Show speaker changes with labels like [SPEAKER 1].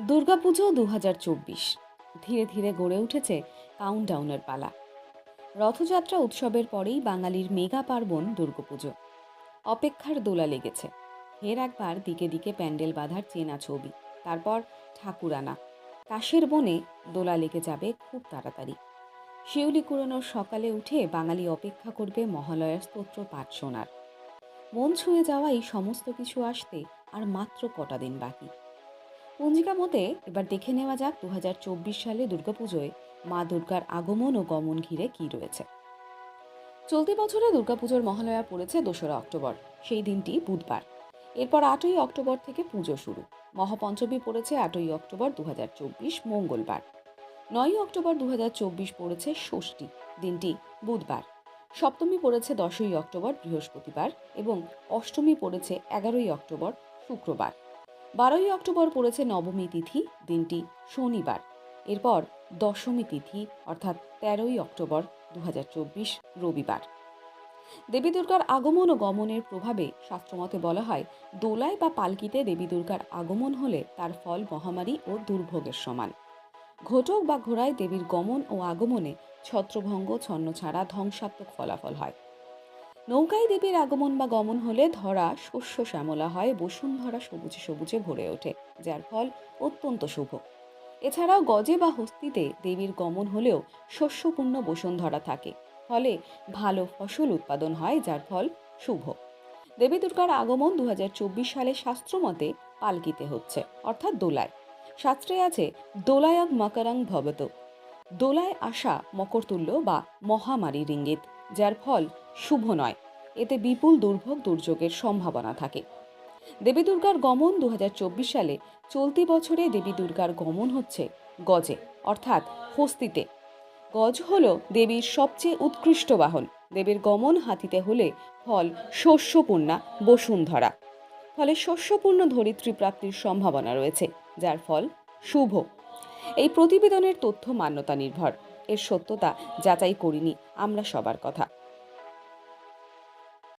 [SPEAKER 1] দুর্গাপুজো দু হাজার চব্বিশ। ধীরে ধীরে গড়ে উঠেছে কাউন্টডাউনের পালা। রথযাত্রা উৎসবের পরেই বাঙালির মেগা পার্বণ দুর্গাপুজো। অপেক্ষার দোলা লেগেছে। ফের একবার দিকে দিকে প্যান্ডেল বাঁধার চেনা ছবি, তারপর ঠাকুরানা। কাশের বনে দোলা লেগে যাবে খুব তাড়াতাড়ি। শিউলি কুড়োনোর সকালে উঠে বাঙালি অপেক্ষা করবে মহালয়ার স্তোত্র পাঠ শোনার। মন ছুঁয়ে যাওয়া এই সমস্ত কিছু আসতে আর মাত্র কটা দিন বাকি। পঞ্জিকা মতে এবার দেখে নেওয়া যাক দু হাজার চব্বিশ সালে দুর্গাপুজোয় মা দুর্গার আগমন ও গমন ঘিরে কি রয়েছে। চলতি বছরে দুর্গাপুজোর মহালয়া পড়েছে দোসরা অক্টোবর, সেই দিনটি বুধবার। এরপর আটই অক্টোবর থেকে পুজো শুরু। মহাপঞ্চমী পড়েছে আটই অক্টোবর দু হাজার চব্বিশ, মঙ্গলবার। নয়ই অক্টোবর দু হাজার চব্বিশ পড়েছে ষষ্ঠী, দিনটি বুধবার। সপ্তমী পড়েছে দশই অক্টোবর বৃহস্পতিবার এবং অষ্টমী পড়েছে এগারোই অক্টোবর শুক্রবার। বারোই অক্টোবর পড়েছে নবমী তিথি, দিনটি শনিবার। এরপর দশমী তিথি, অর্থাৎ তেরোই অক্টোবর দু হাজার চব্বিশ রবিবার। দেবী দুর্গার আগমন ও গমনের প্রভাবে শাস্ত্রমতে বলা হয়, দোলায় বা পালকিতে দেবী দুর্গার আগমন হলে তার ফল মহামারী ও দুর্ভোগের সমান। ঘটক বা ঘোড়ায় দেবীর গমন ও আগমনে ছত্রভঙ্গ, ছন্নছাড়া ধ্বংসাত্মক ফলাফল হয়। নৌকায় দেবীর আগমন বা গমন হলে ধরা, শস্য শ্যামলা হয় বসুন্ধরা সবুজে সবুজে ভরে ওঠে, যার ফল অত্যন্ত শুভ। এছাড়াও গজে বা হস্তিতে দেবীর গমন হলেও শস্যপূর্ণ বসুন্ধরা থাকে। ফলে ভালো ফসল উৎপাদন হয়, যার ফল শুভ। দেবী দুর্গার আগমন দু হাজার চব্বিশ সালে শাস্ত্রমতে পালকিতে হচ্ছে, অর্থাৎ দোলায়। শাস্ত্রে আছে দোলায়ক মকরং ভবত। দোলায় আসা মকরতুল্য বা মহামারীর ইঙ্গিত যার ফল শুভ নয়। এতে বিপুল দুর্ভোগ দুর্যোগের সম্ভাবনা থাকে। দেবী দুর্গার গমন দু হাজার চব্বিশ সালে চলতি বছরে দেবী দুর্গার গমন হচ্ছে গজে, অর্থাৎ হস্তিতে। গজ হল দেবীর সবচেয়ে উৎকৃষ্ট বাহন। দেবীর গমন হাতিতে হলে ফল শস্যপূর্ণা, বসুন্ধরা। ফলে শস্যপূর্ণ ধরিত্রী প্রাপ্তির সম্ভাবনা রয়েছে, যার ফল শুভ। এই প্রতিবেদনের তথ্য মান্যতা নির্ভর। এর সত্যতা যাচাই করিনি আমরা সবার কথা।